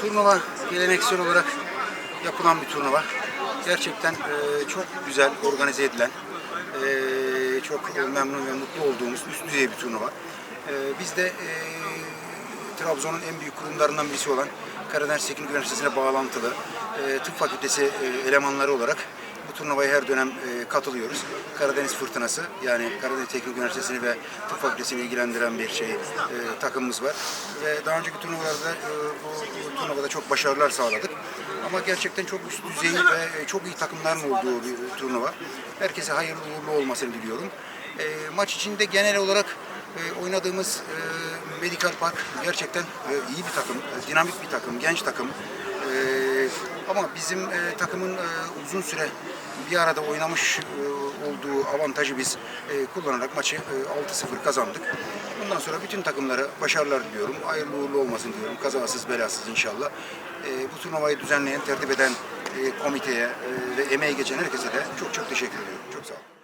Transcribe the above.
turnuva geleneksel olarak yapılan bir turnuva. Gerçekten e, çok güzel organize edilen, e, çok memnun ve mutlu olduğumuz üst düzey bir turnuva. E, biz de e, Trabzon'un en büyük kurumlarından birisi olan Karadeniz Teknik Üniversitesi'ne bağlantılı e, tıp fakültesi e, elemanları olarak bu turnuvaya her dönem e, katılıyoruz. Karadeniz Fırtınası yani Karadeniz Teknik Üniversitesi'ni ve tıp fakültesini ilgilendiren bir şey takımımız var. Ve daha önceki turnuvalarda bu, bu turnuvada çok başarılar sağladık. Ama gerçekten çok üst düzey ve çok iyi takımların olduğu bir turnuva. Herkese hayırlı uğurlu olmasını diliyorum. E, maç içinde genel olarak e, oynadığımız e, Medical Park gerçekten e, iyi bir takım, e, dinamik bir takım, genç takım. Ama bizim e, takımın e, uzun süre bir arada oynamış e, olduğu avantajı biz e, kullanarak maçı e, 6-0 kazandık. Bundan sonra bütün takımlara başarılar diliyorum. Hayırlı uğurlu olmasın diyorum. Kazasız belasız inşallah. E, bu turnuvayı düzenleyen, tertip eden e, komiteye e, ve emeği geçen herkese de çok çok teşekkür ediyorum. Çok sağ olun.